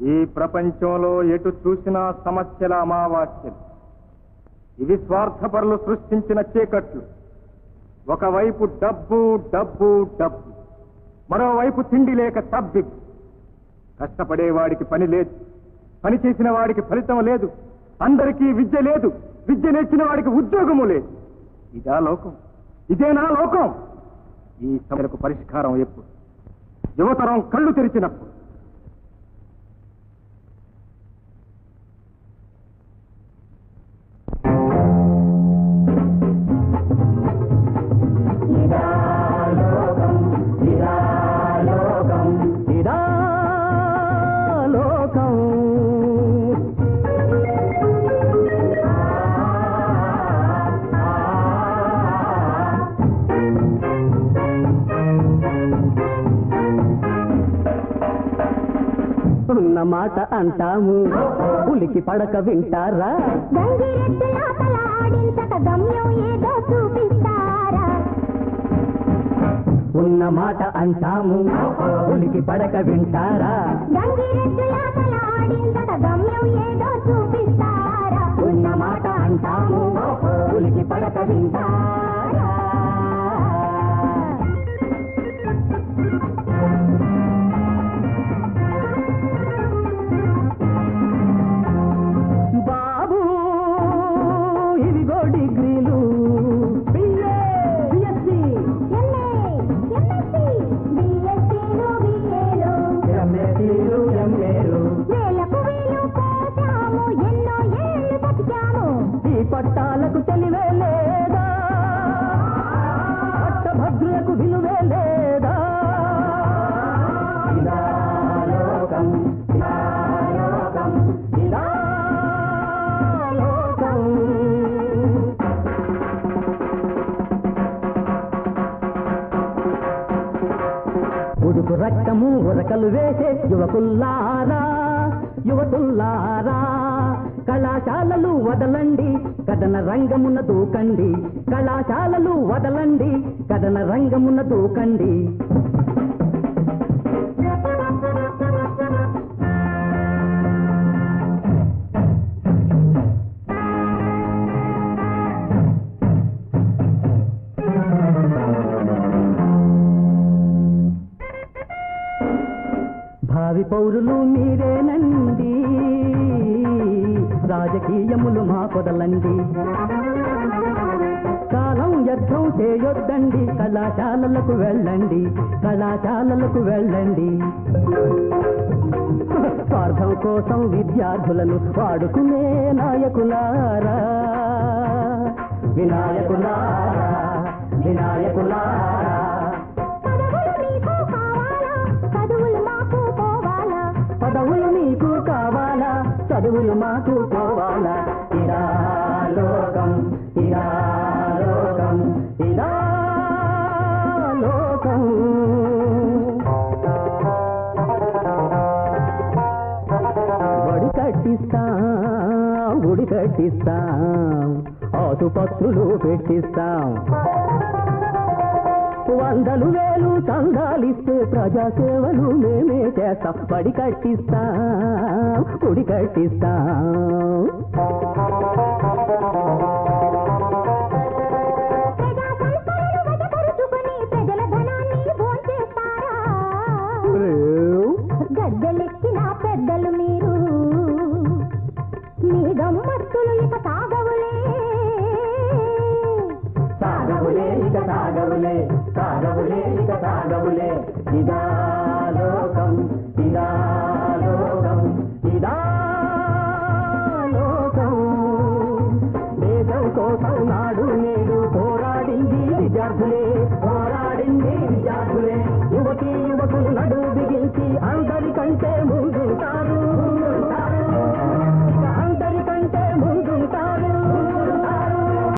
ఈ ప్రపంచంలో ఎటు చూసినా సమస్యల అమావాస్యలు ఇవి స్వార్థపరులు సృష్టించిన చీకట్లు. ఒకవైపు డబ్బు డబ్బు డబ్బు. మరోవైపు తిండి లేక తబ్బి కష్టపడేవాడికి పని లేదు. పని చేసిన వాడికి ఫలితం లేదు. అందరికీ విద్య లేదు. విద్య నేర్చిన వాడికి ఉద్యోగము లేదు. ఇదా లోకం. ఇదేనా లోకం. ఈ సమస్యలకు పరిష్కారం ఎప్పుడు? యువతరం కళ్ళు తెరిచినప్పుడు. ఉన్న మాట అంటాము. ఉలికి పడక వింటారా? ఉన్న మాట అంటాము. ఉలికి పడక వింటారా? ఉన్న మాట అంటాము. ఉలికి పడక వింటారా? పట్టాలకు ఉడుకు రక్తము ఉరకలు వేసే యువకుల్లారా యువతుల్లారా. కళాశాలలు వదలండి కథన రంగమున దూకండి కళాశాలలు వదలండి కథన రంగమున దూకండి భావి పౌరులు మీరేనండి రాజకీయములు మా పొదలండి కాలం యుద్ధం చేయొద్దండి. కళాశాలలకు వెళ్ళండి. కళాశాలలకు వెళ్ళండి. స్వార్థం కోసం విద్యార్థులను వాడుకునే నాయకులారా. వినాయకులారా వినాయకులారా. చదువులు మాకు పోవాలా? ఇరా లోకం ఇరా లోకం లోకం. బడి కట్టిస్తాం గుడి కట్టిస్తాం ఆసుపత్రులు పెట్టిస్తాం. వందలు వేలు చందాలిస్తే ప్రజాసేవలు మేమే చేస్తాం. బడి కట్టిస్తాం గుడి కట్టిస్తాం. గద్దెలెక్కిన పెద్దలు మీరు. మీ గమ్మత్తులు ఇక సాగవులే సాగవులే ఇక సాగవులే సాగవులే ఇక సాగవులే ఇదా లోకం ఇదా లోకం ఇదా లోకం. దేశం కోసం నాడు నేడు పోరాడింది విద్యార్థులే పోరాడింది విద్యార్థులే. యువతి యువకులు నడు బిగించి అందరికంటే ముందు